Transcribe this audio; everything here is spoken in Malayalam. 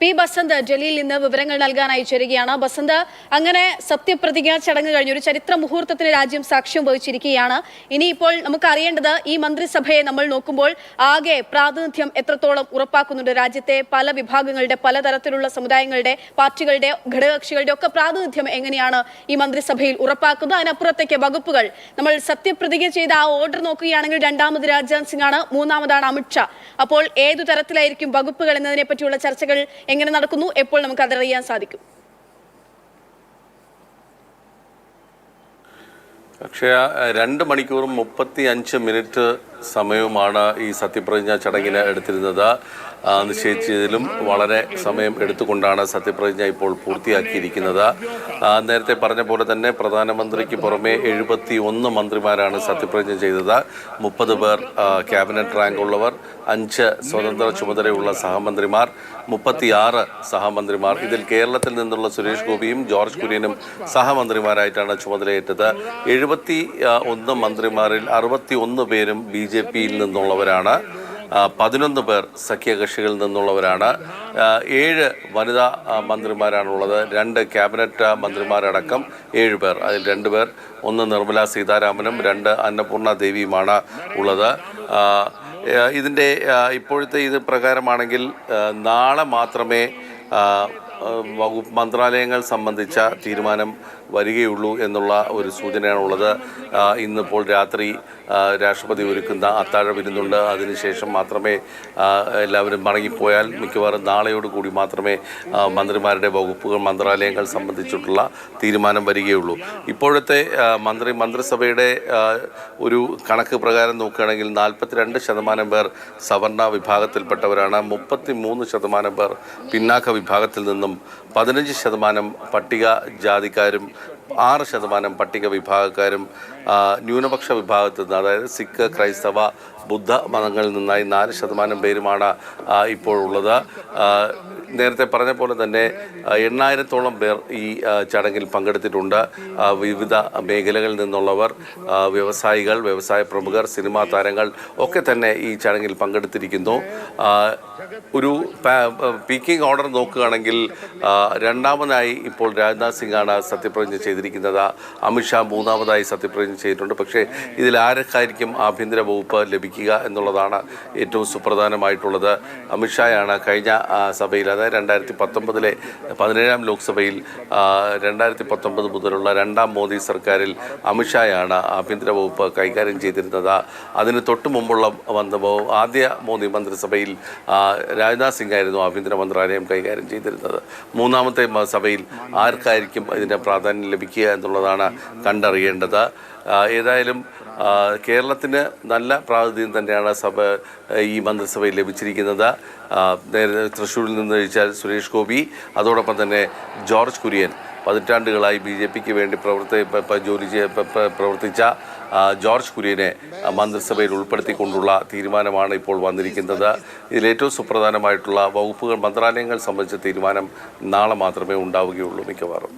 പി ബസന്ത് ഡൽഹിയിൽ നിന്ന് വിവരങ്ങൾ നൽകാനായി ചേരുകയാണ്. ബസന്ത് അങ്ങനെ സത്യപ്രതിജ്ഞാ ചടങ്ങ് കഴിഞ്ഞു ഒരു ചരിത്ര മുഹൂർത്തത്തിന് രാജ്യം സാക്ഷ്യം വഹിച്ചിരിക്കുകയാണ്. ഇനിയിപ്പോൾ നമുക്ക് അറിയേണ്ടത് ഈ മന്ത്രിസഭയെ നമ്മൾ നോക്കുമ്പോൾ ആകെ പ്രാതിനിധ്യം എത്രത്തോളം ഉറപ്പാക്കുന്നുണ്ട്? രാജ്യത്തെ പല വിഭാഗങ്ങളുടെ പലതരത്തിലുള്ള സമുദായങ്ങളുടെ പാർട്ടികളുടെ ഘടകകക്ഷികളുടെ ഒക്കെ പ്രാതിനിധ്യം എങ്ങനെയാണ് ഈ മന്ത്രിസഭയിൽ ഉറപ്പാക്കുന്നത്? അതിനപ്പുറത്തേക്ക് വകുപ്പുകൾ. നമ്മൾ സത്യപ്രതിജ്ഞ ചെയ്ത ആ ഓർഡർ നോക്കുകയാണെങ്കിൽ രണ്ടാമത് രാജ്നാഥ് സിംഗ് ആണ് മൂന്നാമതാണ് അമിത്ഷാ അപ്പോൾ ഏതു തരത്തിലായിരിക്കും വകുപ്പുകൾ എന്നതിനെ പറ്റിയുള്ള ചർച്ചകൾ എങ്ങനെ നടക്കുന്നു? എപ്പോൾ നമുക്ക് അതറിയാൻ സാധിക്കും? പക്ഷേ രണ്ട് മണിക്കൂറും മുപ്പത്തി അഞ്ച് മിനിറ്റ് സമയവുമാണ് ഈ സത്യപ്രതിജ്ഞ ചടങ്ങിന് എടുത്തിരുന്നത്. നിശ്ചയിച്ചതിലും വളരെ സമയം എടുത്തുകൊണ്ടാണ് സത്യപ്രതിജ്ഞ ഇപ്പോൾ പൂർത്തിയാക്കിയിരിക്കുന്നത്. നേരത്തെ പറഞ്ഞ പോലെ തന്നെ പ്രധാനമന്ത്രിക്ക് പുറമെ എഴുപത്തി ഒന്ന് മന്ത്രിമാരാണ് സത്യപ്രതിജ്ഞ ചെയ്തത്. മുപ്പത് പേർ ക്യാബിനറ്റ് റാങ്ക് ഉള്ളവർ അഞ്ച് സ്വതന്ത്ര ചുമതലയുള്ള സഹമന്ത്രിമാർ മുപ്പത്തിയാറ് സഹമന്ത്രിമാർ. ഇതിൽ കേരളത്തിൽ നിന്നുള്ള സുരേഷ് ഗോപിയും ജോർജ് കുര്യനും സഹമന്ത്രിമാരായിട്ടാണ് ചുമതലയേറ്റത്. എഴുപത്തി ഒന്ന് മന്ത്രിമാരിൽ അറുപത്തി ഒന്ന് പേരും ബി ജെ പിയിൽ നിന്നുള്ളവരാണ്. പതിനൊന്ന് പേർ സഖ്യകക്ഷികളിൽ നിന്നുള്ളവരാണ്. ഏഴ് വനിതാ മന്ത്രിമാരാണുള്ളത്. രണ്ട് ക്യാബിനറ്റ് മന്ത്രിമാരടക്കം ഏഴ് പേർ. അതിൽ രണ്ട് പേർ ഒന്ന് നിർമ്മല സീതാരാമനും രണ്ട് അന്നപൂർണ ദേവിയുമാണ് ഉള്ളത്. ഇതിന്റെ ഇപ്പോഴത്തെ ഇത് പ്രകാരമാണെങ്കിൽ നാളെ മാത്രമേ വകുപ്പ് മന്ത്രാലയങ്ങൾ സംബന്ധിച്ച തീരുമാനം വരികയുള്ളൂ എന്നുള്ള ഒരു സൂചനയാണുള്ളത് ഇന്നിപ്പോൾ രാത്രി രാഷ്ട്രപതി ഒരുക്കുന്ന അത്താഴ വിരുന്നുണ്ട്. അതിനുശേഷം മാത്രമേ എല്ലാവരും മടങ്ങിപ്പോയാൽ മിക്കവാറും നാളെയോടുകൂടി മാത്രമേ മന്ത്രിമാരുടെ വകുപ്പുകൾ മന്ത്രാലയങ്ങൾ സംബന്ധിച്ചിട്ടുള്ള തീരുമാനം വരികയുള്ളൂ. ഇപ്പോഴത്തെ മന്ത്രി മന്ത്രിസഭയുടെ ഒരു കണക്ക് പ്രകാരം നോക്കുകയാണെങ്കിൽ നാൽപ്പത്തിരണ്ട് ശതമാനം പേർ സവർണ വിഭാഗത്തിൽപ്പെട്ടവരാണ്. മുപ്പത്തി മൂന്ന് ശതമാനം പേർ പിന്നാക്ക വിഭാഗത്തിൽ നിന്നും പതിനഞ്ച് ശതമാനം പട്ടിക ജാതിക്കാരും ആറ് ശതമാനം പട്ടിക വിഭാഗക്കാരും ന്യൂനപക്ഷ വിഭാഗത്തിൽ നിന്ന് അതായത് സിഖ് ക്രൈസ്തവ ബുദ്ധ മതങ്ങളിൽ നിന്നായി നാല് ശതമാനം പേരുമാണ് ഇപ്പോഴുള്ളത് നേരത്തെ പറഞ്ഞ പോലെ തന്നെ എണ്ണായിരത്തോളം പേർ ഈ ചടങ്ങിൽ പങ്കെടുത്തിട്ടുണ്ട്. വിവിധ മേഖലകളിൽ നിന്നുള്ളവർ വ്യവസായികൾ വ്യവസായ പ്രമുഖർ സിനിമാ താരങ്ങൾ ഒക്കെ തന്നെ ഈ ചടങ്ങിൽ പങ്കെടുത്തിരിക്കുന്നു. ഒരു പീക്കിംഗ് ഓർഡർ നോക്കുകയാണെങ്കിൽ രണ്ടാമതായി ഇപ്പോൾ രാജ്നാഥ് സിംഗാണ് സത്യപ്രതിജ്ഞ ചെയ്തിരിക്കുന്നത്. അമിത്ഷാ മൂന്നാമതായി സത്യപ്രതിജ്ഞ ചെയ്തിട്ടുണ്ട്. പക്ഷേ ഇതിൽ ആരൊക്കായിരിക്കും ആഭ്യന്തര വകുപ്പ് ലഭിക്കുക എന്നുള്ളതാണ് ഏറ്റവും സുപ്രധാനമായിട്ടുള്ളത്. അമിത്ഷായാണ് കഴിഞ്ഞ സഭയിൽ അതായത് രണ്ടായിരത്തി പത്തൊമ്പതിലെ പതിനേഴാം ലോക്സഭയിൽ രണ്ടായിരത്തി പത്തൊമ്പത് മുതലുള്ള രണ്ടാം മോദി സർക്കാരിൽ അമിത്ഷായാണ് ആഭ്യന്തര വകുപ്പ് കൈകാര്യം ചെയ്തിരുന്നത്. അതിന് തൊട്ടു മുമ്പുള്ള വന്ന ആദ്യ മോദി മന്ത്രിസഭയിൽ രാജ്നാഥ് സിംഗ് ആയിരുന്നു ആഭ്യന്തര മന്ത്രാലയം കൈകാര്യം ചെയ്തിരുന്നത്. മൂന്നാമത്തെ സഭയിൽ ആർക്കായിരിക്കും ഇതിന്റെ പ്രാധാന്യം ലഭിക്കുക എന്നുള്ളതാണ് കണ്ടറിയേണ്ടത്. ഏതായാലും കേരളത്തിന് നല്ല പ്രാതിനിധ്യം തന്നെയാണ് സഭ ഈ മന്ത്രിസഭയിൽ ലഭിച്ചിരിക്കുന്നത്. നേരത്തെ നേരെ തൃശ്ശൂരിൽ നിന്ന് കഴിച്ചാൽ സുരേഷ് ഗോപി അതോടൊപ്പം തന്നെ ജോർജ് കുര്യൻ പതിറ്റാണ്ടുകളായി ബി ജെ പിക്ക് വേണ്ടി പ്രവർത്തി ജോലി പ്രവർത്തിച്ച ജോർജ് കുര്യനെ മന്ത്രിസഭയിൽ ഉൾപ്പെടുത്തിക്കൊണ്ടുള്ള തീരുമാനമാണ് ഇപ്പോൾ വന്നിരിക്കുന്നത്. ഇതിലേറ്റവും സുപ്രധാനമായിട്ടുള്ള വകുപ്പുകൾ മന്ത്രാലയങ്ങൾ സംബന്ധിച്ച തീരുമാനം നാളെ മാത്രമേ ഉണ്ടാവുകയുള്ളൂ മിക്കവാറും.